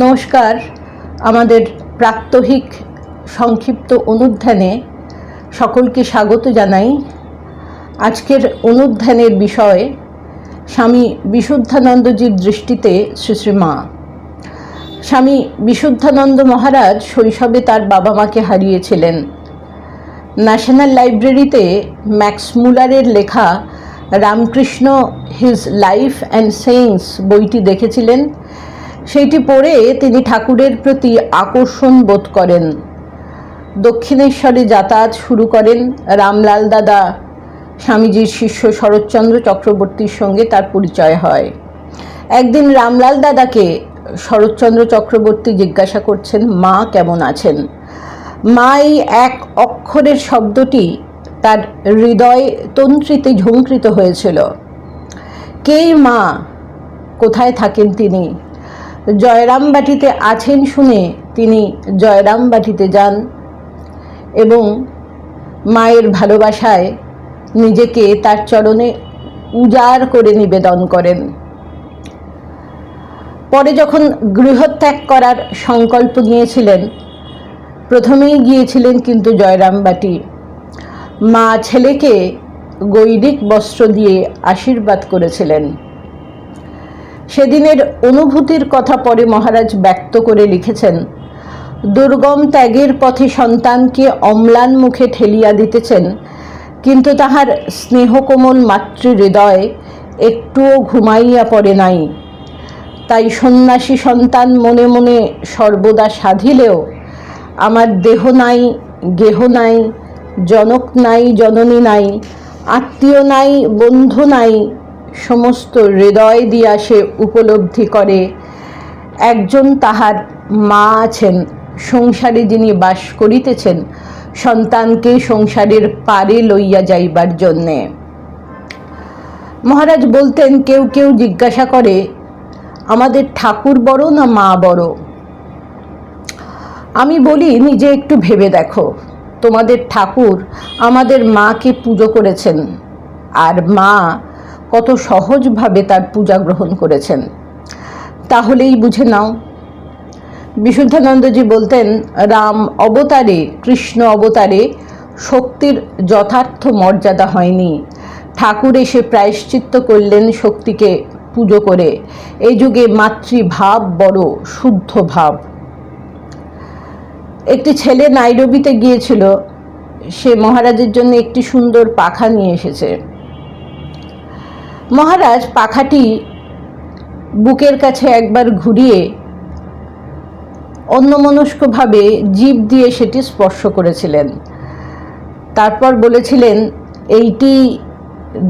নমস্কার। আমাদের প্রাত্যহিক সংক্ষিপ্ত অনুধ্যানে সকলকে স্বাগত জানাই। আজকের অনুধ্যানের বিষয় স্বামী বিশুদ্ধানন্দজির দৃষ্টিতে শ্রী শ্রী মা। স্বামী বিশুদ্ধানন্দ মহারাজ শৈশবে তার বাবা মাকে হারিয়েছিলেন। ন্যাশনাল লাইব্রেরিতে ম্যাক্স মুলারের লেখা Ramakrishna his life and sayings বইটি দেখেছিলেন। সেইটি পড়ে তিনি ঠাকুরের প্রতি আকর্ষণ বোধ করেন। দক্ষিণেশ্বরে যাতায়াত শুরু করেন রামলাল দাদা। স্বামীজির শিষ্য শরৎচন্দ্র চক্রবর্তীর সঙ্গে তার পরিচয় হয়। একদিন রামলাল দাদাকে শরৎচন্দ্র চক্রবর্তী জিজ্ঞাসা করছেন, মা কেমন আছেন? মা এই এক অক্ষরের শব্দটি তার হৃদয় তন্ত্রিতে ঝঙ্কৃত হয়েছিল। কে মা? কোথায় থাকেন তিনি? জয়রামবাটিতে আছেন শুনে তিনি জয়রামবাটিতে যান এবং মায়ের ভালোবাসায় নিজেকে তার চরণে উজাড় করে নিবেদন করেন। পরে যখন গৃহত্যাগ করার সংকল্প নিয়েছিলেন, প্রথমেই গিয়েছিলেন কিন্তু জয়রামবাটি। মা ছেলেকে গৈরিক বস্ত্র দিয়ে আশীর্বাদ করেছিলেন। সেদিনের অনুভূতির কথা পরে মহারাজ ব্যক্ত করে লিখেছেন, দুর্গম ত্যাগের পথে সন্তানকে অম্লান মুখে ঠেলিয়া দিতেছেন, কিন্তু তাহার স্নেহকোমল মাতৃ হৃদয় একটুও ঘুমাইয়া পড়ে নাই। তাই সন্ন্যাসী সন্তান মনে মনে সর্বদা সাধিলেও আমার দেহ নাই, গেহ নাই, জনক নাই, জননী নাই, আত্মীয় নাই, বন্ধু নাই সমস্ত হৃদয় দিয়া সে উপলব্ধি করে। একজন তাহার মা আছেন, সংসারে যিনি বাস করিতেছেন, সন্তানকে সংসারের পারে লইয়া যাইবার জন্যে। মহারাজ বলতেন, কেউ কেউ জিজ্ঞাসা করে, আমাদের ঠাকুর বড় না মা বড়? আমি বলি, নিজে একটু ভেবে দেখো। তোমাদের ঠাকুর আমাদের মাকে পুজো করেছেন, আর মা কত সহজভাবে তার পূজা গ্রহণ করেছেন। তাহলেই বুঝে নাও। বিশুদ্ধানন্দজি বলতেন, রাম অবতারে, কৃষ্ণ অবতারে শক্তির যথার্থ মর্যাদা হয়নি। ঠাকুর এসে প্রায়শ্চিত্ত করলেন শক্তিকে পুজো করে। এই যুগে মাতৃভাব বড় শুদ্ধ ভাব। একটি ছেলে নাইরবিতে গিয়েছিল। সে মহারাজের জন্য একটি সুন্দর পাখা নিয়ে এসেছে। মহারাজ পাখাটি বুকের কাছে একবার ঘুরিয়ে অন্যমনস্কভাবে জীব দিয়ে সেটি স্পর্শ করেছিলেন। তারপর বলেছিলেন, এইটি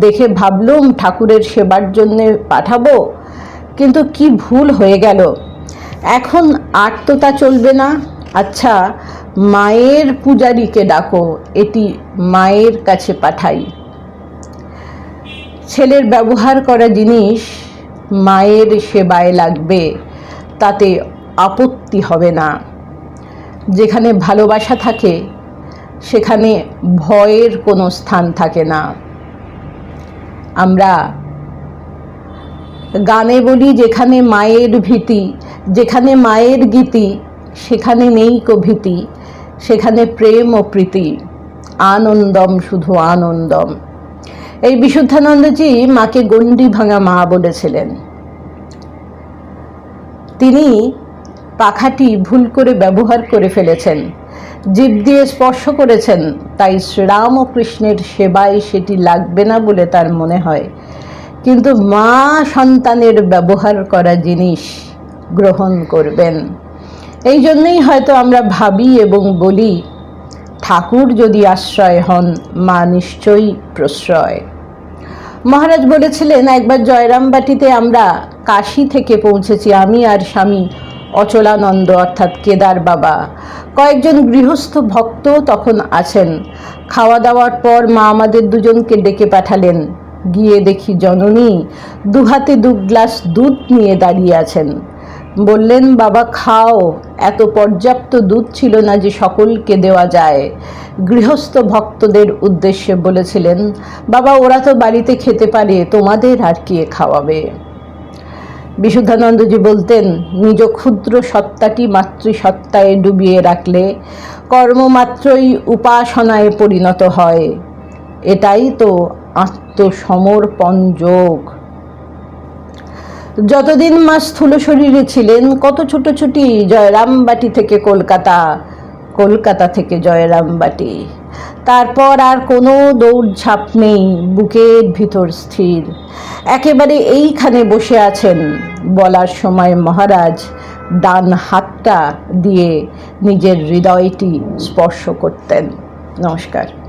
দেখে ভাবলুম ঠাকুরের সেবার জন্যে পাঠাবো, কিন্তু কি ভুল হয়ে গেল। এখন আর তো তা চলবে না। আচ্ছা মায়ের পূজারীকে ডাকো, এটি মায়ের কাছে পাঠাই। ছেলের ব্যবহার করা জিনিস মায়ের সেবায় লাগবে, তাতে আপত্তি হবে না। যেখানে ভালোবাসা থাকে, সেখানে ভয়ের কোনো স্থান থাকে না। আমরা গানে বলি, যেখানে মায়ের ভীতি, যেখানে মায়ের গীতি, সেখানে নেই কভীতি সেখানে প্রেম ও প্রীতি। আনন্দম শুধু আনন্দম। এই বিশুদ্ধানন্দজি মাকে গণ্ডি ভাঙা মা বলেছিলেন। তিনি পাখাটি ভুল করে ব্যবহার করে ফেলেছেন। জীব দিয়ে স্পর্শ করেছেন, তাই শ্রীরাম ও কৃষ্ণের সেবায় সেটি লাগবে না বলে তার মনে হয়। কিন্তু মা সন্তানের ব্যবহার করা জিনিস গ্রহণ করবেন। এই জন্যই হয়তো আমরা ভাবি এবং বলি, ঠাকুর যদি আশ্রয় হন, মা নিশ্চয়ই প্রশ্রয়। মহারাজ বলেছিলেন, একবার জয়রামবাটিতে আমরা কাশি থেকে পৌঁছেছি, আমি আর স্বামী অচলানন্দ, অর্থাৎ কেদার বাবা। কয়েকজন গৃহস্থ ভক্ত তখন আছেন। খাওয়া দাওয়ার পর মা আমাদের দুজনকে ডেকে পাঠালেন। গিয়ে দেখি জননী দুহাতে দু গ্লাস দুধ নিয়ে দাঁড়িয়ে আছেন। বললেন, বাবা, খাও। এত পর্যাপ্ত দুধ ছিল না যে সকলকে দেওয়া যায়। গৃহস্থ ভক্তদের উদ্দেশ্যে বলেছিলেন, বাবা, ওরা তো বাড়িতে খেতে পারে, তোমাদের আর কে খাওয়াবে? বিশুদ্ধানন্দজি বলতেন, নিজ ক্ষুদ্র সত্তাটি মাতৃসত্তায় ডুবিয়ে রাখলে কর্মমাত্রই উপাসনায় পরিণত হয়। এটাই তো আত্মসমর্পণ যোগ। যতদিন মা স্থূল শরীরে ছিলেন, কত ছোট ছুটি জয়রামবাটি থেকে কলকাতা কলকাতা থেকে জয়রামবাটি। তারপর আর কোনো দৌড়ঝাঁপ নেই, বুকের ভিতর স্থির। একেবারে এইখানে বসে আছেন বলার সময় মহারাজ, ডান হাতটা দিয়ে নিজের হৃদয়টি স্পর্শ করতেন। নমস্কার।